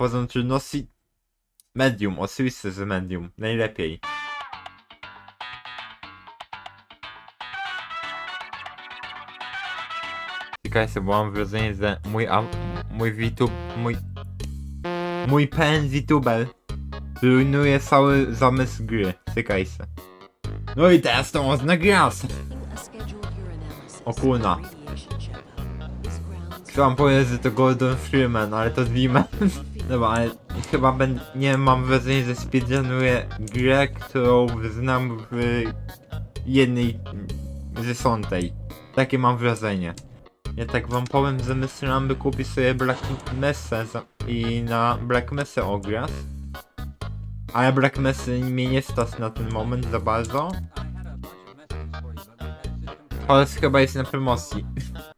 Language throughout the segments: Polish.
Poznaczy no si... Medium, oczywiście, że medium. Najlepiej. Czekajcie, bo mam wrażenie, że mój au... mój VTube... mój... Mój pen VTuber rujnuje cały zamysł gry. Czekajcie. No i teraz to można grać. O kurna. Chciałam powiedzieć, że to Gordon Freeman, ale to Zwiman. Dobra, ale chyba będę, nie mam wrażenia, że speedrunuję grę, którą znam w jednej dziesiątej. Takie mam wrażenie. Ja tak wam powiem, że myślałem by kupić sobie Black Mesa i na Black Mesa ograć. Ale Black Mesa mnie nie stać na ten moment za bardzo. Chociaż chyba jest na promocji.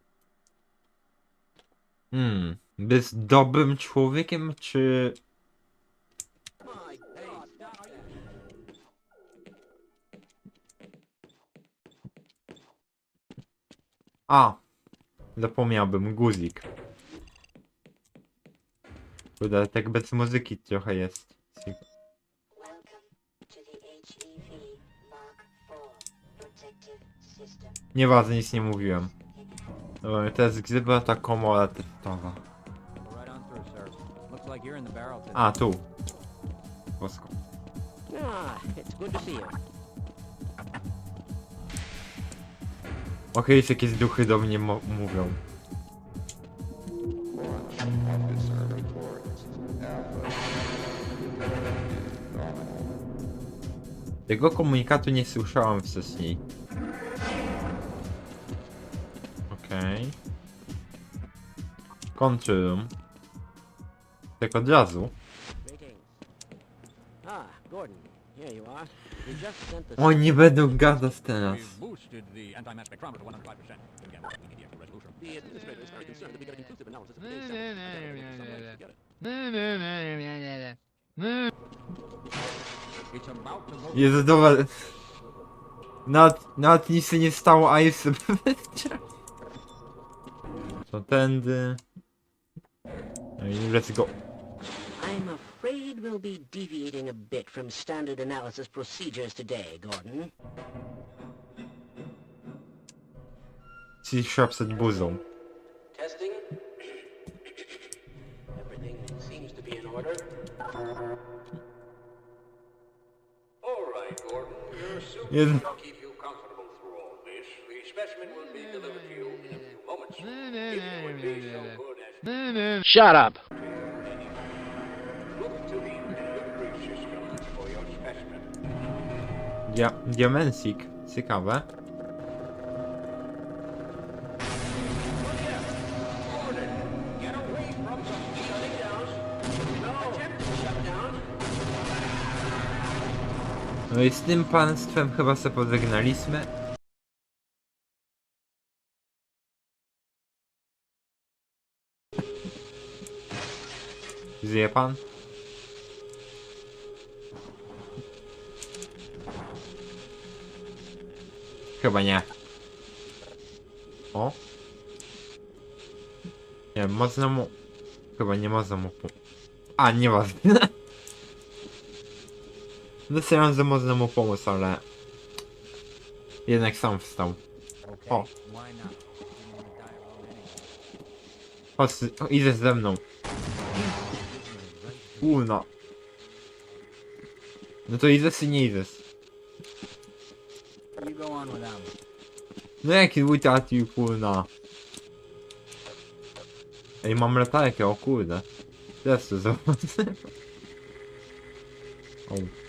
Hmm, być dobrym człowiekiem, czy... A, zapomniałbym, guzik. Kurde, tak bez muzyki trochę jest. Nieważne, nic nie mówiłem. Dobra, to jest gdyby ta komora testowa. A, tu. Bosko. Ah, it's good to see you. Okej, okay, jakieś duchy do mnie mówią. Tego komunikatu nie słyszałam wcześniej. Okej. Kończyłem. Tak od razu. Greetings. Ah, Gordon. Here you are. We just sent the... O, nie będą gadać teraz. We've boosted the anti-mass spectrometer to 105%. Again, we need the extra resolution. The administrator is very concerned that we get an inclusive analysis of today's sentence. Together with some ways to get it. It's about to go. Jezu, dobra. Nawet, nawet nic się nie stało, a jest... To tędy... No i let's go. I'm afraid we'll be deviating a bit from standard analysis procedures today, Gordon. C-Sharp przed buzą. Testing. Everything seems to be in order. All right, Gordon. Your suit Jezu. will keep you comfortable through all this. The specimen will be delivered to you in a Shut up. Dia Diamensik. Ciekawe. No. I z tym państwem chyba się pożegnaliśmy. Żyje pan? Chyba nie. O? Nie, można mu... Chyba nie można mu... A, nieważne. Myślałem, że można mu pomóc, ale... Jednak sam wstał. O, chodź, idziesz ze mną. Una. No to idziesz czy nie idziesz? You go on without me. No jaki kurna. Ej, mam latarkę, o kurde. Też to zobaczę. O.